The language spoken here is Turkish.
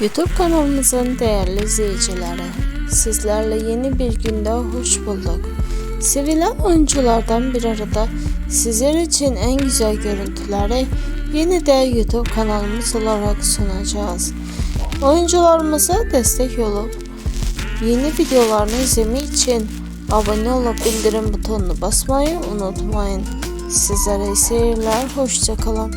YouTube kanalımızın değerli izleyicileri, sizlerle yeni bir günde hoş bulduk. Sevilen oyunculardan bir arada sizler için en güzel görüntüleri yeni de YouTube kanalımız olarak sunacağız. Oyuncularımıza destek olup yeni videolarını izlemek için abone olup bildirim butonunu basmayı unutmayın. Sizlere seyirler, hoşçakalın.